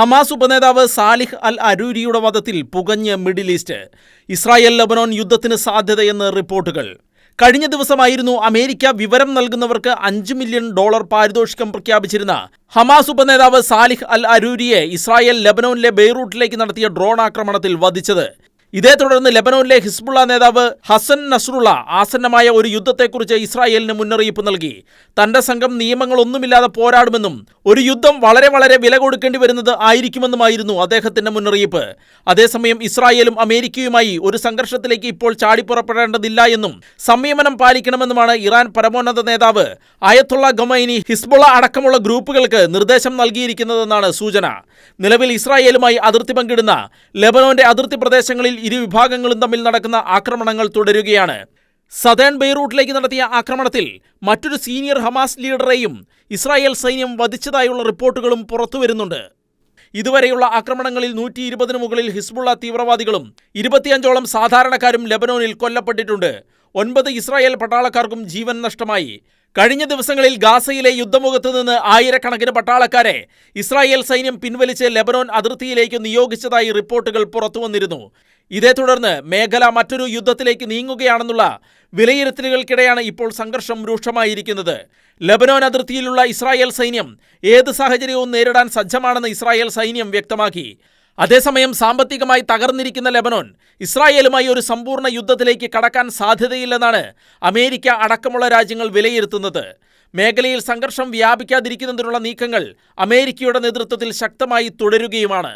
Hamas ഉപനേതാവ് Salih അൽ അരൂരിയുടെ വധത്തിൽ പുകഞ്ഞ് മിഡിൽ ഈസ്റ്റ്. ഇസ്രായേൽ ലബനോൻ യുദ്ധത്തിന് സാധ്യതയെന്ന് റിപ്പോർട്ടുകൾ. കഴിഞ്ഞ ദിവസമായിരുന്നു അമേരിക്ക വിവരം നൽകുന്നവർക്ക് അഞ്ച് മില്യൺ ഡോളർ പാരിതോഷികം പ്രഖ്യാപിച്ചിരുന്ന ഹമാസ് ഉപനേതാവ് സാലിഹ് അൽ അരൂരിയെ ഇസ്രായേൽ ലബനോനിലെ ബെയ്റൂട്ടിലേക്ക് നടത്തിയ ഡ്രോൺ ആക്രമണത്തിൽ വധിച്ചത്. ഇതേ തുടർന്ന് ലെബനോനിലെ ഹിസ്ബുള്ള നേതാവ് ഹസൻ നസ്രുള്ള ആസന്നമായ ഒരു യുദ്ധത്തെക്കുറിച്ച് ഇസ്രായേലിന് മുന്നറിയിപ്പ് നൽകി. തന്റെ സംഘം നിയമങ്ങളൊന്നുമില്ലാതെ പോരാടുമെന്നും ഒരു യുദ്ധം വളരെ വളരെ വില കൊടുക്കേണ്ടി വരുന്നത് ആയിരിക്കുമെന്നുമായിരുന്നു അദ്ദേഹത്തിന്റെ മുന്നറിയിപ്പ്. അതേസമയം ഇസ്രായേലും അമേരിക്കയുമായി ഒരു സംഘർഷത്തിലേക്ക് ഇപ്പോൾ ചാടിപ്പുറപ്പെടേണ്ടതില്ല എന്നും സംയമനം പാലിക്കണമെന്നുമാണ് ഇറാൻ പരമോന്നത നേതാവ് അയത്തുള്ള ഗമൈനി ഹിസ്ബുള്ള അടക്കമുള്ള ഗ്രൂപ്പുകൾക്ക് നിർദ്ദേശം നൽകിയിരിക്കുന്നതെന്നാണ് സൂചന. നിലവിൽ ഇസ്രായേലുമായി അതിർത്തി പങ്കിടുന്ന ലെബനോന്റെ അതിർത്തി പ്രദേശങ്ങളിൽ ഇരു വിഭാഗങ്ങളും തമ്മിൽ നടക്കുന്ന ആക്രമണങ്ങൾ തുടരുകയാണ്. സദേൺ ബെയ്റൂട്ടിലേക്ക് നടത്തിയ ആക്രമണത്തിൽ മറ്റൊരു സീനിയർ ഹമാസ് ലീഡറെയും ഇസ്രായേൽ സൈന്യം വധിച്ചതായുള്ള റിപ്പോർട്ടുകളും പുറത്തുവരുന്നുണ്ട് ഇതുവരെയുള്ള ആക്രമണങ്ങളിൽ നൂറ്റി ഇരുപതിനു മുകളിൽ ഹിസ്ബുള്ള തീവ്രവാദികളും ഇരുപത്തിയഞ്ചോളം സാധാരണക്കാരും ലെബനോനിൽ കൊല്ലപ്പെട്ടിട്ടുണ്ട്. ഒൻപത് ഇസ്രായേൽ പട്ടാളക്കാർക്കും ജീവൻ നഷ്ടമായി. കഴിഞ്ഞ ദിവസങ്ങളിൽ ഗാസയിലെ യുദ്ധമുഖത്ത് നിന്ന് ആയിരക്കണക്കിന് പട്ടാളക്കാരെ ഇസ്രായേൽ സൈന്യം പിൻവലിച്ച് ലെബനോൻ അതിർത്തിയിലേക്ക് നിയോഗിച്ചതായി റിപ്പോർട്ടുകൾ പുറത്തുവന്നിരുന്നു. ഇതേ തുടർന്ന് മേഖല മറ്റൊരു യുദ്ധത്തിലേക്ക് നീങ്ങുകയാണെന്നുള്ള വിലയിരുത്തലുകൾക്കിടെയാണ് ഇപ്പോൾ സംഘർഷം രൂക്ഷമായിരിക്കുന്നത്. ലബനോൻ അതിർത്തിയിലുള്ള ഇസ്രായേൽ സൈന്യം ഏത് സാഹചര്യവും നേരിടാൻ സജ്ജമാണെന്ന് ഇസ്രായേൽ സൈന്യം വ്യക്തമാക്കി. അതേസമയം സാമ്പത്തികമായി തകർന്നിരിക്കുന്ന ലബനോൻ ഇസ്രായേലുമായി ഒരു സമ്പൂർണ യുദ്ധത്തിലേക്ക് കടക്കാൻ സാധ്യതയില്ലെന്നാണ് അമേരിക്ക അടക്കമുള്ള രാജ്യങ്ങൾ വിലയിരുത്തുന്നത്. മേഖലയിൽ സംഘർഷം വ്യാപിക്കാതിരിക്കുന്നതിനുള്ള നീക്കങ്ങൾ അമേരിക്കയുടെ നേതൃത്വത്തിൽ ശക്തമായി തുടരുകയുമാണ്.